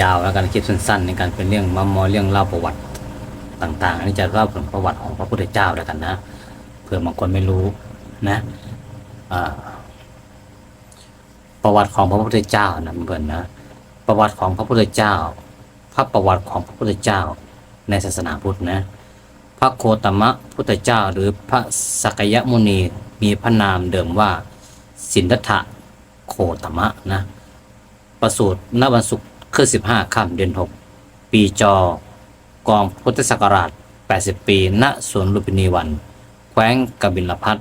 ยาวแล้วกันคลิปสั้นๆ ในการเป็นเรื่องมามอเรื่องเล่าประวัติต่างๆ อันนี้จะเล่าถึงประวัติของพระพุทธเจ้าแล้วกันนะเผื่อบางคนไม่รู้นะประวัติของพระพุทธเจ้านะเพื่อนนะประวัติของพระพุทธเจ้า พระประวัติของพระพุทธเจ้า ในศาสนาพุทธนะพระโคตมะพุทธเจ้า หรือพระสกยมุนีมีพระนามเดิมว่าสินธัตถะโคตมะนะประสูติณวันศุกร์ คือ 15ค่ำเดือน 6 ปีจอกองพุทธศักราช 80 ปี ณ สวนลุมพินีวัน แขวงกบิลพัท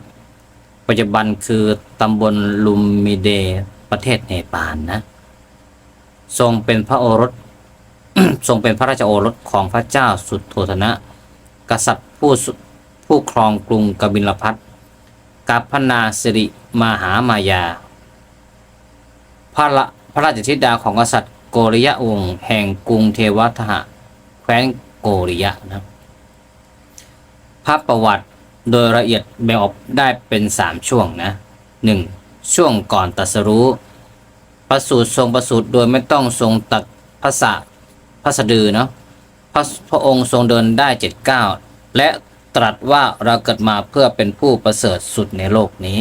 ปัจจุบันคือตำบลลุมมิเดประเทศเนปาลนะ ทรงเป็นพระโอรส ทรงเป็นพระราชโอรสของพระเจ้าสุดโทธนะ กษัตริย์ผู้ผู้ครองกรุงกบิลพัทกับพนาสิริมหามายา พระละพระราชธิดาของกษัตริย์ โกริยะวงศ์แห่งกรุงเทวทหะแคว้นโกริยะนะพระประวัติโดยละเอียดแบ่งออกได้เป็นสามช่วงนะหนึ่งช่วงก่อนตัสรู้ ประสูติทรงประสูติโดยไม่ต้องทรงตัดภาษาพระสะดือเนาะพระพระองค์ทรงเดินได้เจ็ดเก้าและตรัสว่าเราเกิดมาเพื่อเป็นผู้ประเสริฐสุดในโลกนี้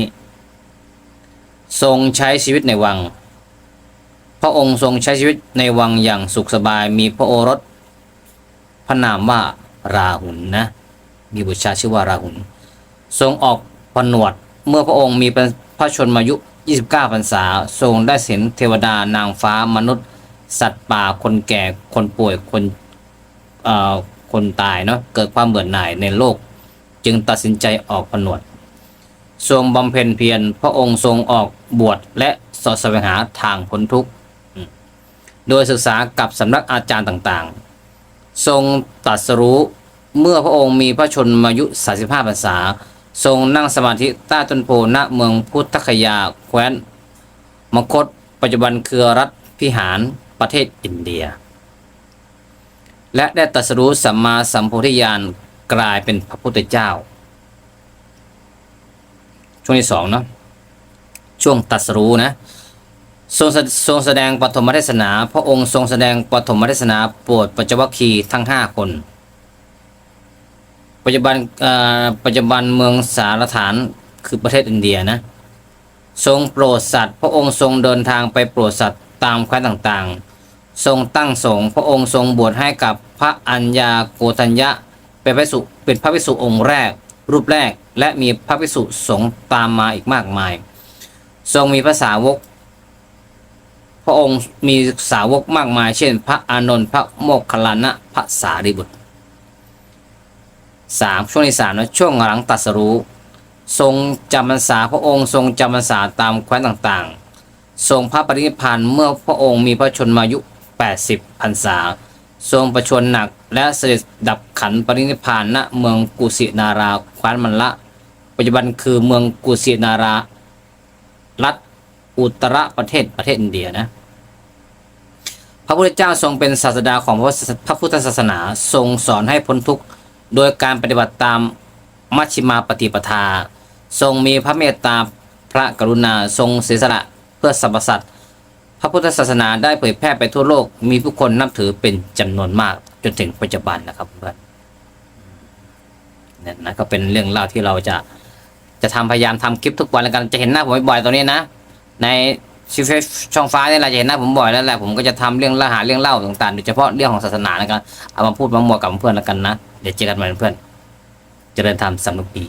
ทรงใช้ชีวิตในวัง พระองค์ทรงใช้ชีวิตในวังอย่างสุขสบายมีพระโอรสพระนามว่าราหุลนะมีบุตรชายชื่อว่าราหุลทรงออกผนวดเมื่อพระองค์มีพระชนมายุ 29พรรษา ทรงได้เห็นเทวดานางฟ้ามนุษย์ สัตว์ป่าคนแก่คนป่วยคนเอ่อคนตายเนาะเกิดความเบื่อหน่ายในโลก จึงตัดสินใจออกผนวด ทรงบำเพ็ญเพียรพระองค์ทรงออกบวชและสอดแสวงหาทางพ้นทุกข์ โดยศึกษากับสำนักอาจารย์ต่างๆ ทรงตรัสรู้เมื่อพระองค์มีพระชนมายุ 35พรรษา ทรงนั่งสมาธิใต้ต้นโพณเมืองพุทธคยาแคว้น มคต ปัจจุบันคือรัฐพิหารประเทศอินเดีย และได้ตรัสรู้สัมมาสัมโพธิญาณกลายเป็นพระพุทธเจ้า ช่วงที่สองเนาะช่วงตรัสรู้นะ ทรงแสทรงแสดงปฐมเทศนา พระองค์ทรงแสดงปฐมเทศนาโปรดปัจจวัคคีทั้งห้าคน ปัจจุบันเอ่อปัจจุบันเมืองสารฐานคือประเทศอินเดียนะ ทรงโปรดสัตว์ พระองค์ทรงเดินทางไปโปรดสัตว์ตามแคว้นต่างๆ ทรงตั้งสงฆ์พระองค์ทรงบวชให้กับพระอัญญาโกฏัญญะเป็นพระภิกษุเป็นพระภิกษุองค์แรก รูปแรกและมีพระภิกษุสงฆ์ตามมาอีกมากมาย ทรงมีภาษาวก ระองค์มีสาวกมากมาย เช่น พระอานนท์พระโมคคัลลานะพระสารีบุตรสามช่วงที่สามนะช่วงหลังตรัสรู้ทรงจำพรรษาพระองค์ทรงจำพรรษาตามแคว้นต่างๆ ทรงพระปรินิพานเมื่อพระองค์มีพระชนมายุ 80พรรษา ทรงประชวรหนักและเสด็จดับขันปรินิพานณเมืองกุสินาราแคว้นมันละ ปัจจุบันคือเมืองกุสินารา รัฐอุตรประเทศประเทศอินเดียนะ ระพุทธเจ้าทรงเป็นศาสดาของพระพุทธศาสนาทรงสอนให้พ้นทุกข์โดยการปฏิบัติตามมัชฌิมาปฏิปทา ทรงมีพระเมตตาพระกรุณาทรงเสียสละเพื่อสรรพสัตว์พระพุทธศาสนาได้เผยแพร่ไปทั่วโลก มีผู้คนนับถือเป็นจำนวนมากจนถึงปัจจุบันนะครับเพื่อนเนี่ยนะก็เป็นเรื่องเล่าที่เราจะจะทำพยายามทำคลิปทุกวันแล้วกันจะเห็นหน้าผมบ่อยๆตรงนี้นะ ใน ชีวิตช่องฟ้าเนี่ยเราจะเห็นหน้าผมบ่อยแล้วแหละผมก็จะทำเรื่องเล่าหาเรื่องเล่าต่างๆโดยเฉพาะเรื่องของศาสนานะครับเอามาพูดมามัวกับเพื่อนแล้วกันนะ เดี๋ยวเจอกันใหม่เพื่อนเจริญธรรมสำนึกดี